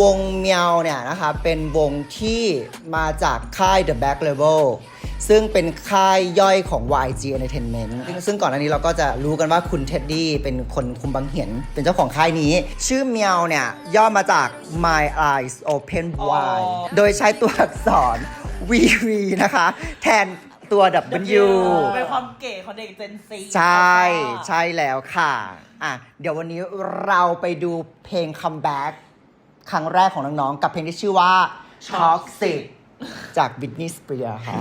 วงเมียวเนี่ยนะคะเป็นวงที่มาจากค่าย The Back Level ซึ่งเป็นค่ายย่อยของ YG Entertainment ซึ่งซึ่งก่อนหน้านี้เราก็จะรู้กันว่าคุณเท็ดดี้เป็นคนคุมบังเหียน เป็นเจ้าของค่ายนี้ ชื่อเมียวเนี่ย ย่อมาจาก My Eyes Open Wide โดยใช้ตัวอักษร VV นะคะ แทนตัว W เป็นความเก๋ของเด็กเจนซีใช่ ใช่แล้วค่ะ อะ เดี๋ยววันนี้เราไปดูเพลงคัมแบ็ก ครั้งแรกของน้องๆ กับเพลงที่ชื่อว่า Toxic จาก Britney Spears ค่ะ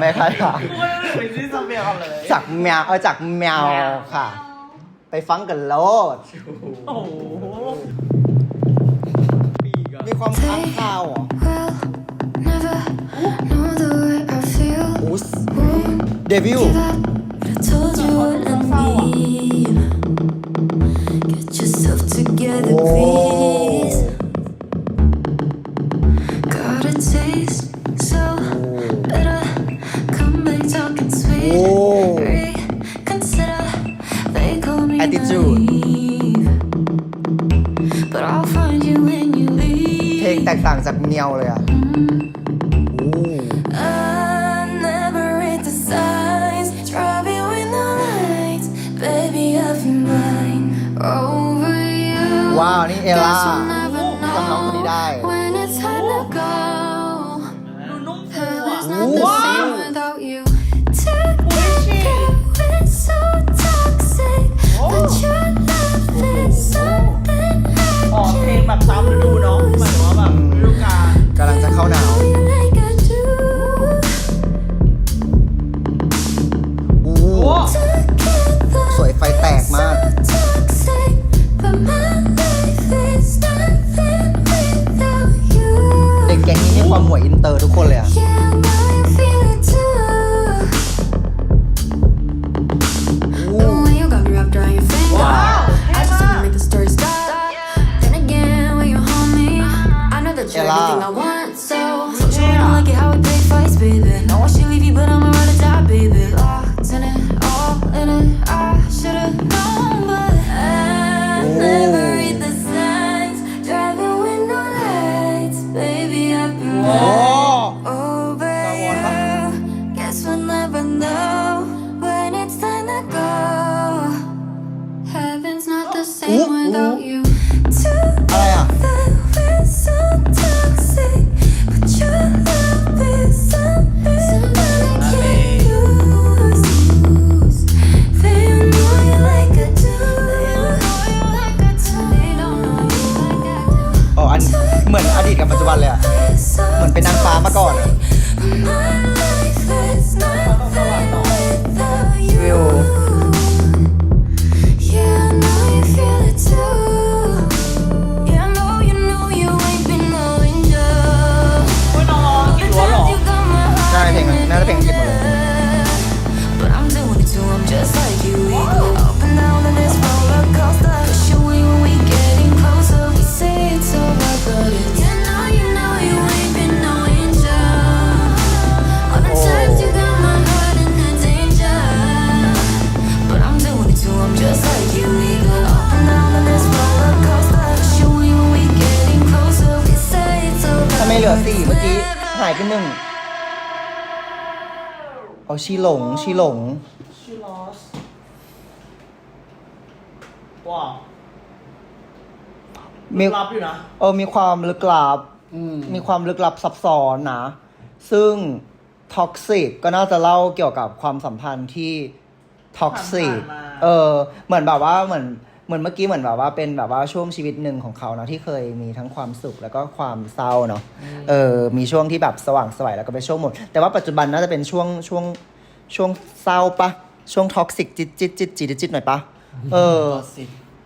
ไม่ใช่ค่ะ ไม่ได้เป็นที่สเปียร์เลยจากแมวเออจากแมวค่ะ ไปฟังกันโลด โอ้โหมีความค้างคาวเหรอ Well, never know the way I feel. อุ๊สเดวิล Give up, but I told you what I need. กต่างจากเมียวเลยอะโอ้ I never read the signs. Driving with no lights. Baby, I've been mine over you. ว้าว นี่เอล่า everything I want. So, so you don't like it how I take fights, baby. No one should leave you, but I'ma ride or die, baby. Locked in it, all in it. I should've known, but I never read the signs. Driving with no lights, baby. I've been เอาชีหลงชีหลงชื่อลอสว้าวมีรับอยู่นะ เออมีความลึกลับมีความลึกลับซับซ้อนนะ ซึ่งท็อกซิกก็น่าจะเล่าเกี่ยวกับความสัมพันธ์ที่ท็อกซิกผ่านๆมา เออ เหมือนแบบว่าเหมือน เหมือนเมื่อกี้เหมือนแบบว่าเป็นแบบว่าช่วงชีวิตหนึ่งของเขาเนาะที่เคยมีทั้งความสุขแล้วก็ความเศร้าเนาะเออมีช่วงที่แบบสว่างไสวยแล้วก็เป็นช่วงหมด แต่ว่าปัจจุบันน่าจะเป็นช่วงช่วงช่วงเศร้าปะช่วงท็อกซิกจิตจิตจิตจิตจิตหน่อยปะเออ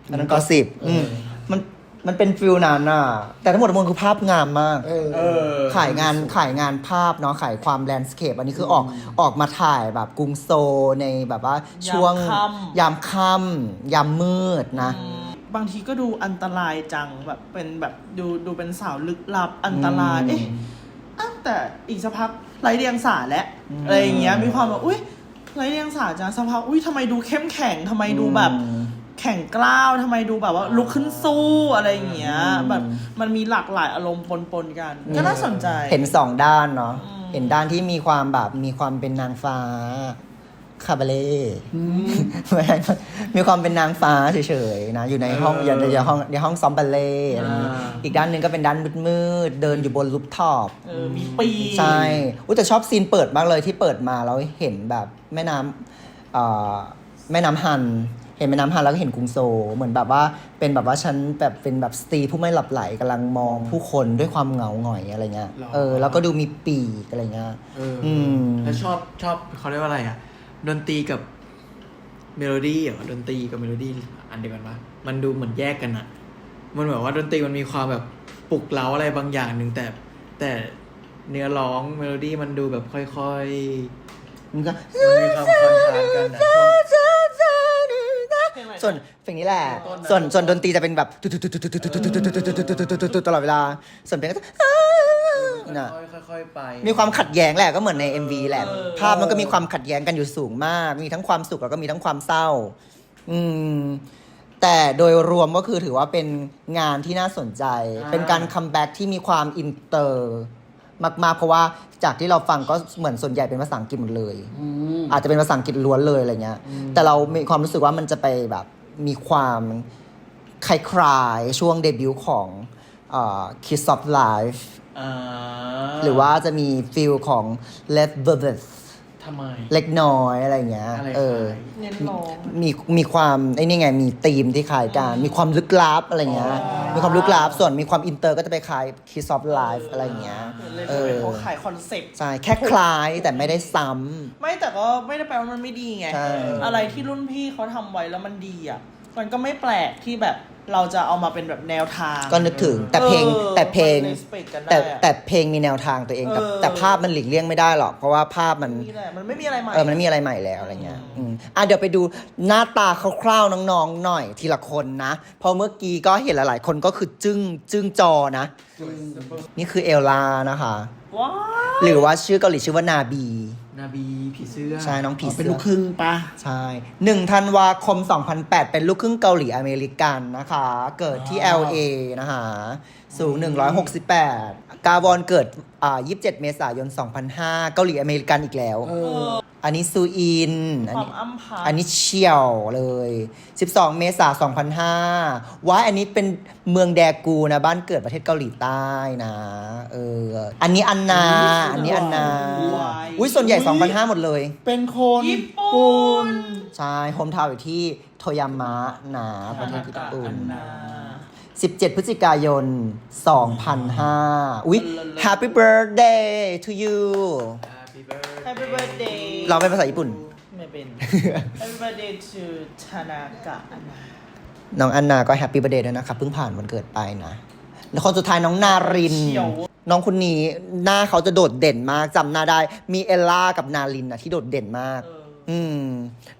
อันนั้นก็สิบอืมมัน มันเป็นฟิลนั้นอะแต่ทั้งหมดทั้งมวลคือภาพงามมากเออขายงานขายงานภาพเนาะขายความแลนด์สเคปอันนี้คือออกออกมาถ่ายแบบกรุงโซลในแบบว่าช่วงยามค่ำ ยามค่ำยามมืดนะ บางทีก็ดูอันตรายจังแบบเป็นแบบดูดูเป็นสาวลึกลับอันตราย อืมเอ๊ะอ้าวแต่อีกสักพักไร้เดียงสาและอะไรอย่างเงี้ยมีความแบบอุ้ยไร้เดียงสาจังสักพักอุ้ยทำไมดูเข้มแข็งทำไมดูแบบ อืม แข่งกล้าวทำไมดูแบบว่า ลุกขึ้นสู้อะไรอย่างเงี้ยอืมแบบมันมีหลากหลายอารมณ์ปนๆกัน ก็น่าสนใจ เห็นสองด้านเนาะอืมเห็นด้านที่มีความแบบมีความเป็นนางฟ้าคาบาเล่ไม่ใช่มีความเป็นนางฟ้าเฉยๆนะ อยู่ในห้องเอออยู่ในห้องในห้องซ้อมบัลเล่ต์อะไรอย่างงี้อ่าอีกด้านหนึ่งก็เป็นด้านมืดๆเดินอยู่บนรูปท็อปเออมีปีใช่อุ้ยแต่ชอบซีนเปิดมากเลยที่เปิดมาแล้วเห็นแบบแม่น้ำเอ่อแม่น้ำฮัน เห็นแม่น้ำฮันแล้วก็เห็นกรุงโซลเหมือนแบบว่าเป็นแบบว่าฉันแบบเป็นแบบสตรีผู้ไม่หลับไหลกำลังมองผู้คนด้วยความเหงาหงอยอะไรเงี้ย หรอ เออ แล้วก็ดูมีปีกอะไรเงี้ย เออออืมแล้วชอบชอบเขาเรียกว่าอะไรอะ ดนตรีกับเมโลดี้เหรอดนตรีกับเมโลดี้อันเดียวกันปะมันดูเหมือนแยกกันอะมันแบบว่าดนตรีมันมีความแบบปลุกเร้าอะไรบางอย่างหนึ่งแต่ แต่เนื้อร้องเมโลดี้มันดูแบบค่อยๆมันก็ มันมีความคอนทราสต์กันนะช่วง ส่วนเพลงนี้แหละต้นนะส่วนส่วนดนตรีจะเป็นแบบตลอดเวลา ส่วนเพลงก็จะน่ะค่อยๆค่อยๆไป มีความขัดแย้งแหละก็เหมือนใน MV แหละเออภาพมันก็มีความขัดแย้งกันอยู่สูงมาก มีทั้งความสุขแล้วก็มีทั้งความเศร้า อืมแต่โดยรวมก็คือถือว่าเป็นงานที่น่าสนใจอ่าเป็นการคัมแบ็กที่มีความอินเตอร์ มากๆ เพราะว่าจากที่เราฟังก็เหมือนส่วนใหญ่เป็นภาษาอังกฤษหมดเลย อาจจะเป็นภาษาอังกฤษล้วนเลยอะไรเงี้ย แต่เรามีความรู้สึกว่ามันจะไปแบบมีความคล้ายๆช่วงเดบิวต์ของเอ่อ Kiss of Life อ่าหรือว่าจะมีฟิลของ Let v e r t ทำไม เล็กน้อยอะไรเงี้ย อะไรเออคล้ายเน้นร้อง มีมีความไอ้นี่ไงมีธีมที่คล้ายกันมีความลึกลับอะไรเงี้ย มีความลึกลับส่วนมีความอินเตอร์ก็จะไปคล้าย Kiss of Life อะไรเงี้ยเลยเอทำให้อเขาขายคอนเซ็ปต์ ใช่แค่คล้ายแต่ไม่ได้ซ้ำ ไม่แต่ก็ไม่ได้แปลว่ามันไม่ดีไง ใช่ อะไรที่รุ่นพี่เขาทำไว้แล้วมันดีอะ มันก็ไม่แปลกที่แบบ เราจะเอามาเป็นแบบแนวทาง ก็นึกถึง แต่เพลงออแต่เพลง มัน respect กันได้แต่อะแต่เพลงมีแนวทางตัวเอง แต่เออ แต่ภาพมันหลีกเลี่ยงไม่ได้หรอก เพราะว่าภาพมัน นี่แหละมันไม่มีอะไรใหม่ เออ มันไม่มีอะไรใหม่แล้วอะไรเงี้ย อืมอะเดี๋ยวไปดูหน้าตาคร่าวๆน้องๆหน่อยทีละคนนะ เพราะเมื่อกี้ก็เห็นหลายๆ คนก็คือจึ้งจึ้งจอนะ นี่คือเอลล่านะคะ ว้าวหรือว่าชื่อเกาหลีชื่อว่านาบี นาบีผีเสื้อ ใช่น้องผีเป็นเสื้ลูอกครึ่งปะ ใช่หนึ่งธันวาคม 2008 เป็นลูกครึ่งเกาหลีอเมริกันนะคะ เกิดที่ LA นะคะสูง 168 กาวอนเกิดอ่า27 เมษายน 2005 เกาหลีอเมริกันอีกแล้ว เออ อันนี้ซูอิน อันความนี้อ้ำพัอันนี้เชียวเลย 12 เมษายน2005ว้ายอันนี้เป็นเมืองแดกูนะ บ้านเกิดประเทศเกาหลีใต้นะ เออ อันนี้อันนา อันนี้อันนา อุ้ยส่วนใหญ่ 2005 หมดเลย เป็นคนญี่ปุ่นใช่ โฮมทาวน์อยู่ที่โทยามะนะประเทศญี่ปุ่น17 พฤศจิกายน 2005 อุ๊ย Happy birthday to you Happy birthday Happy birthday เราเป็นภาษาญี่ปุ่น ไม่เป็น Happy birthday to ธนากะอันนาน้องอันนาก็แฮปปี้ i r t h d a y ด้วยนะครับเพิ่งผ่านวันเกิดไปนะ แล้วคนสุดท้ายน้องนารินเฉียวน้องคนนี้หน้าเขาจะโดดเด่นมากจำหน้าได้ มีเอลล่ากับนารินนะที่โดดเด่นมาก เอออืม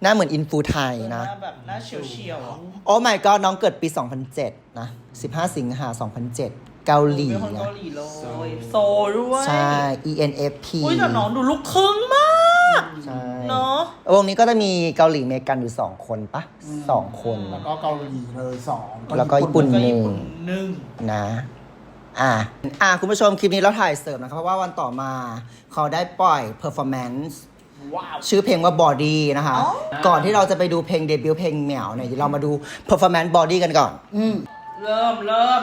หน้าเหมือนอินฟูไทยหนะ น้าแบบหน้าเฉียวเฉียวโอ้ my god น้องเกิดปี 2007 นะ 15 สิงหา2007 เกาหลีเป็นคนนะเกาหลีเลยโซด้วยใช่ ENFP อุ้ยแต่น้องดูลูกครึ่งมากใช่เนาะวงนี้ก็จะมีเกาหลีอเมริกันอยู่2คนปะสองคน แล้วก็เกาหลีเลยสองแล้วก็ญี่ปุ่นก็หนึ่ญี่งปุ่นหนึ่งนะ อะอะคุณผู้ชมคลิปนี้เราถ่ายเสริมนะครับ เพราะว่าวันต่อมาเขาได้ปล่อย performance ว้าวชื่อเพลงว่า body นะคะ ก่อนที่เราจะไปดูเพลงเดบิวต์เพลงเหมียวเนี่ยเดี๋ยวเรามาดู performance body กันก่อนอืมเริ่มเริ่ม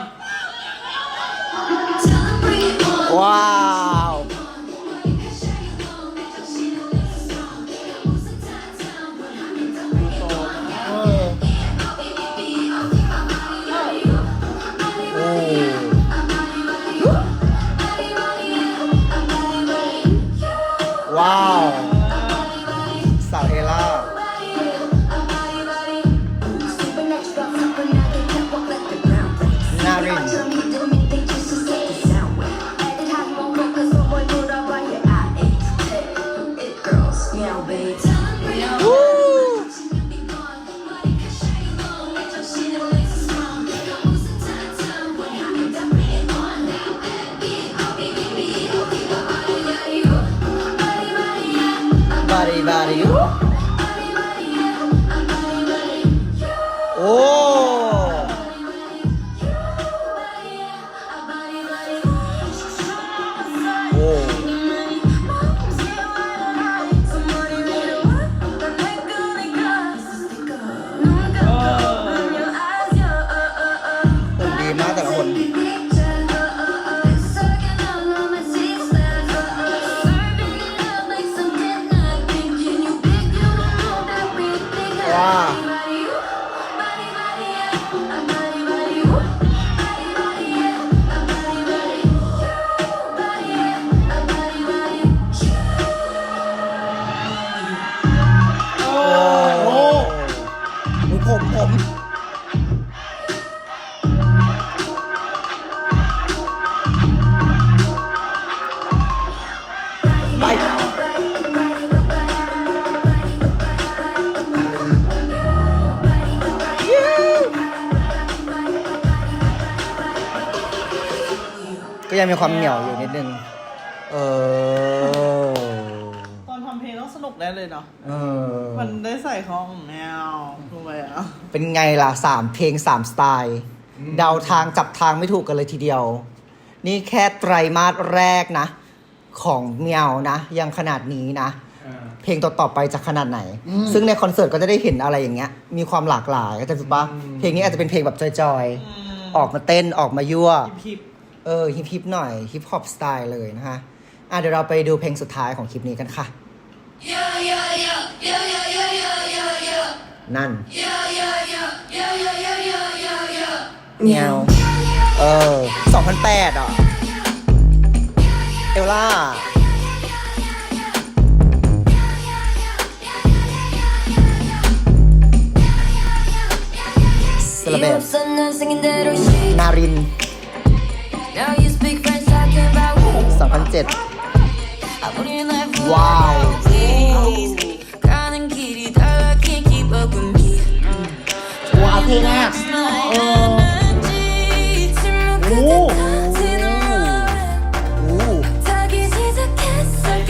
ว้ บา ไป ก็ยังมีความเหนียวอยู่นิดนึง เออ ตอนทำเพลงต้องสนุกแน่เลยเนาะมันได้ใส่ของแมวลงไปอะ เป็นไงล่ะสามเพลงสามสไตล์ เดาทางจับทางไม่ถูกกันเลยทีเดียว นี่แค่ไตรมาสแรกนะ ของเมียวนะ ยังขนาดนี้นะ เพลงต่อๆไปจะขนาดไหน ซึ่งในคอนเสิร์ตก็จะได้เห็นอะไรอย่างเงี้ย มีความหลากหลายก็จะถูกปะเพลงนี้อาจจะเป็นเพลงแบบจอยๆ ออกมาเต้นออกมายั่วพิบเออฮิปฮิปหน่อยฮิปฮอปสไตล์เลยนะคะอะเดี๋ยวเราไปดูเพลงสุดท้ายของคลิปนี้กันค่ะ นั่นเมียวเออ 2008 อะเอ ลล่าเซเลเบ You ต up sundown singing that old shit. นาริน Now you speak French talking about who? 2007 I put in like food. Wow. Please. Crown and kitty, girl, I can't keep up with me. ว้าวเพลงอะเออโอ้อู้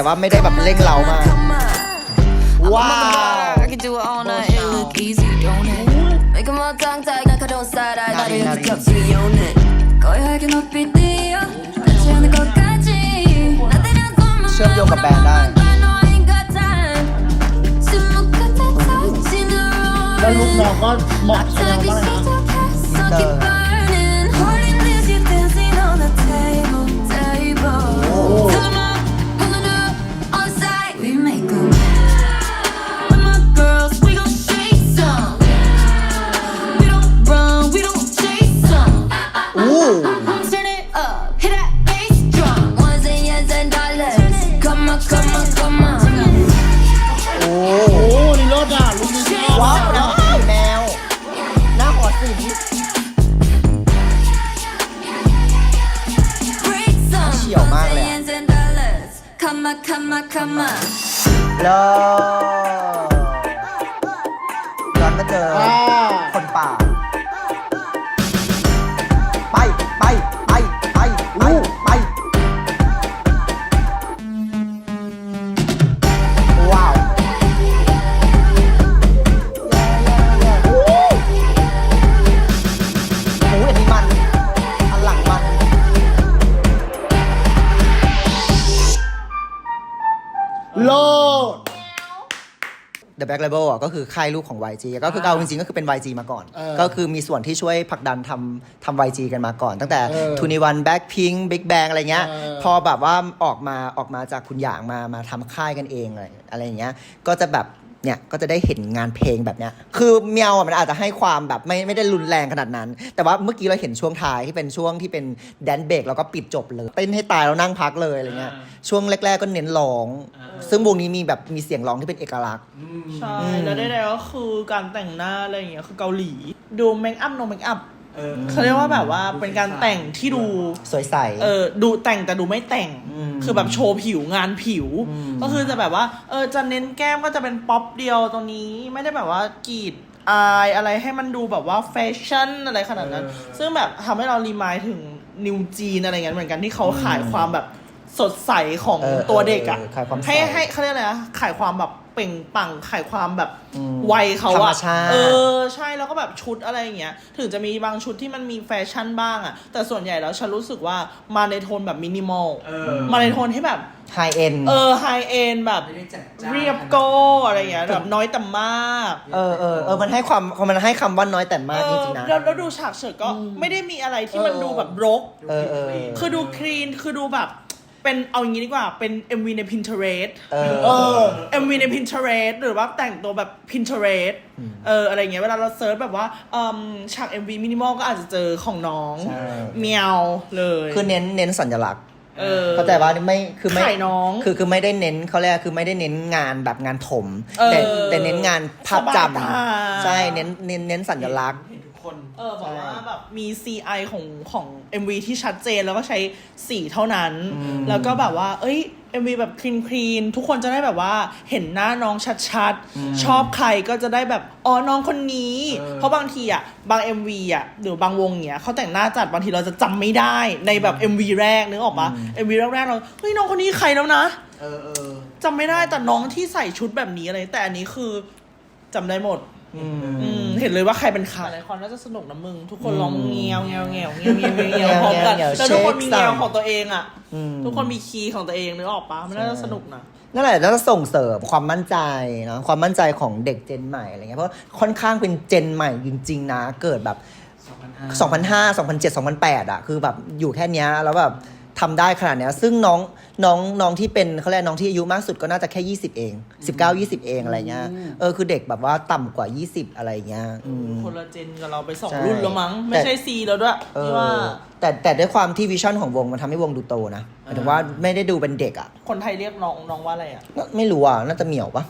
แต่ว่าไม่ได้แบบเร่งเร้ามาก ว้าว I can do it all night, it look easy, don't it? Make 'em all tongue tied, like I don't side eye, 나를 이렇게 겹치게 own it. 거역하게 높이 뛰어, 닿지 않을 것까지. 나들은 꿈만 เชื่อมโยงกับแบรนด์ได้ But I know I ain't got time. 침묵 끝에 터지는 แล้วลุกแมว roaring. ก็เหมาะกับแนว 갑자기 มากเลยนะ 시작했어, keep burning. Black Label อะก็คือค่ายลูกของ YG ก็คือเอาจริงๆก็คือเป็น YG มาก่อน เออก็คือมีส่วนที่ช่วยผลักดันทำทำ YG กันมาก่อน ตั้งแต่เออทูนิวันแบ็คพิงบิ๊กแบงอะไรเงี้ย เออ พอแบบว่าออกมาออกมาจากคุณหยางมามาทำค่ายกันเองอะไรอะไรอย่างเงี้ยก็จะแบบ เนี่ยก็จะได้เห็นงานเพลงแบบเนี้ยคือเมียวอะมันอาจจะให้ความแบบไม่ไม่ได้รุนแรงขนาดนั้น แต่ว่าเมื่อกี้เราเห็นช่วงท้ายที่เป็นช่วงที่เป็นแดนเบรกแล้วก็ปิดจบเลยเต้นให้ตายแล้วนั่งพักเลยอะไรเงี้ยช่วงแรก ๆก็เน้นร้อง ซึ่งวงนี้มีแบบมีเสียงร้องที่เป็นเอกลักษณ์ใช่แล้วได้ๆก็คือการแต่งหน้าอะไรอย่างเงี้ยคือเกาหลี ดูเมคอัพโนเมคอัพ เออเขาเรียกว่าแบบว่าเป็นการแต่งที่ดู สวยใส เออดูแต่งแต่ดูไม่แต่ง อืมคือแบบโชว์ผิวงานผิว อืม ก็คือจะแบบว่า เออจะเน้นแก้มก็จะเป็นป๊อปเดียวตรงนี้ไม่ได้แบบว่ากรีดอายอะไรให้มันดูแบบว่าแฟชั่นอะไรขนาดนั้นซึ่งแบบทำให้เรารีมายถึงนิวจีนอะไรเงี้ยเหมือนกันที่เขาขายความแบบสดใสของเออตัวเด็กอะเออขายความใส ให้ให้เขาเรียกอะไรนะขายความแบบ เปล่งปลั่งขายความแบบอืมวัยเขาธรรมอะชาติ เออใช่แล้วก็แบบชุดอะไรอย่างเงี้ย ถึงจะมีบางชุดที่มันมีแฟชั่นบ้างอะแต่ส่วนใหญ่แล้วฉันรู้สึกว่ามาในโทนแบบมินิมอลเออมาในโทนที่แบบ ไฮเอ็น เออไฮเอ็นแบบ ไม่ได้จัดจ้านเรียบโกอะไรอย่างเงี้ยแบบน้อยแต่มากเออเออเออมันให้ความมันให้คำว่าน้อยแต่มากเอจอริงๆนะแล้วแล้วดูฉากเฉิดก็ไม่ได้มีอะไรที่มันเออ ดูแบบรก เออเออ คือดูคลีนคือดูแบบ เป็นเอาอย่างนี้ดีกว่าเป็น MV ใน Pinterest เออ เออ MV ใน Pinterest หรือว่าแต่งตัวแบบ Pinterest เอออะไรเงี้ยเวลาเราเซิร์ชแบบว่าเอิ่มฉาก MV มินิมอลก็อาจจะเจอของน้องใช่ เมียวเลยคือเน้นเน้นสัญลักษณ์ เออ เข้าใจว่าไม่คือไม่ขายน้องคือคือไม่ได้เน้นเขาเรียกคือไม่ได้เน้นงานแบบงานถม เออแต่แต่เน้นงานภาพจสบายตาำใช่เน้นเน้นเน้นสัญลักษณ์ เห็นทุก คน เออบอกว่าแบบมี CI ของของ MV ที่ชัดเจนแล้วก็ใช้สีเท่านั้น แล้วก็แบบว่า เอ้ย MV แบบคลีนคลีนทุกคนจะได้แบบว่าเห็นหน้าน้องชัดๆ ชอบใครก็จะได้แบบอ๋อน้องคนนี้เออเพราะบางทีอะบาง MV อะหรือบางวงเนี้ยเขาแต่งหน้าจัดบางทีเราจะจำไม่ได้ในแบบ MV แรกนึกออกปะ MV แรกๆเราเฮ้ยน้องคนนี้ใครแล้วนะเออเออจำไม่ได้แต่น้องที่ใส่ชุดแบบนี้อะไรแต่อันนี้คือจำได้หมด อืมเห็นเลยว่าใครเป็นใครหลายคนน่าจะสนุกนะมึง ทุกคนร้องเงียวเงียวเงียวเงียวเงียวเงียวเงียวพร้อมกันเงียวเงียวแล้วทุกคนมีเช็คแนวสั่งของตัวเองอะอืมทุกคนมีคีย์ของตัวเองนึกออกปะมันน่าจะสนุกนะนั่นแหละแล้วก็ส่งเสริมความมั่นใจเนาะความมั่นใจของเด็กเจนใหม่อะไรเงี้ยเพราะค่อนข้างเป็นเจนใหม่จริงๆนะเกิดแบบ2005 2007 2008อะคือแบบอยู่แค่เนี้ยแล้วแบบ ทำได้ขนาดเนี้ย ซึ่งน้องน้องน้องที่เป็นเขาเรียกน้องที่อายุมากสุดก็น่าจะแค่ 20 เอง 19 20 เองอะไรเงี้ยเออคือเด็กแบบว่าต่ำกว่า 20 อะไรเงี้ยอืม คนละเจนกับเราไปสองใช่รุ่นแล้วมั้ง ไม่แต่ใช่ซีแล้วด้วยเอที่อว่าแต่แต่ด้วยความที่วิชั่นของวงมันทำให้วงดูโตนะหมายถึงว่าไม่ได้ดูเป็นเด็กอะคนไทยเรียกน้องน้องว่าอะไรอะไม่รู้อะน่าจะเหมียวปะ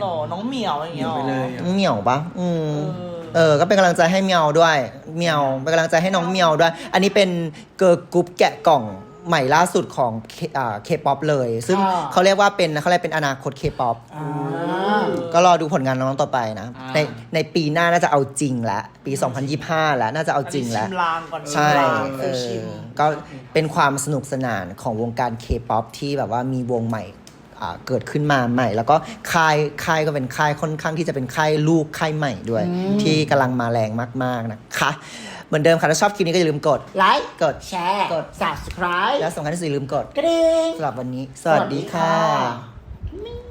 หรอน้องเหมียวอย่างเหนีเงี้ยยวหรอไปเลยอะเหมียวปะอืมเออเออ ก็เป็นกำลังใจให้เมียวด้วย เมียวเป็นกำลังใจให้น้องเมียวด้วย อันนี้เป็นเกิร์ลกรุ๊ปแกะกล่อง ใหม่ล่าสุดของเคป๊อปเลย ซึ่งอ่าเขาเรียกว่าเป็นเขาเรียกเป็นอนาคตเคป๊อปอ่าก็รอดูผลงานน้องต่อไปนะอ่าในในปีหน้าน่าจะเอาจริงแล้วปี 2025 แล้ว น่าจะเอาจริงแล้วชิมลางก่อนใช่ชิมลางเอฟิลอชิมก็เป็นความสนุกสนานของวงการเคป๊อปที่แบบว่ามีวงใหม่อ่าเกิดขึ้นมาใหม่ แล้วก็ค่ายค่ายก็เป็นค่ายค่อนข้างที่จะเป็นค่ายลูกค่ายใหม่ด้วย ที่กำลังมาแรงมาก ๆนะคะ เหมือนเดิมค่ะถ้าชอบคลิปนี้ก็อย่าลืมกด ไลค์ กด แชร์ กด subscribe และสำคัญที่สุดอย่าลืมกด กระดิ่งสำหรับวันนี้ สวัสดีค่ะ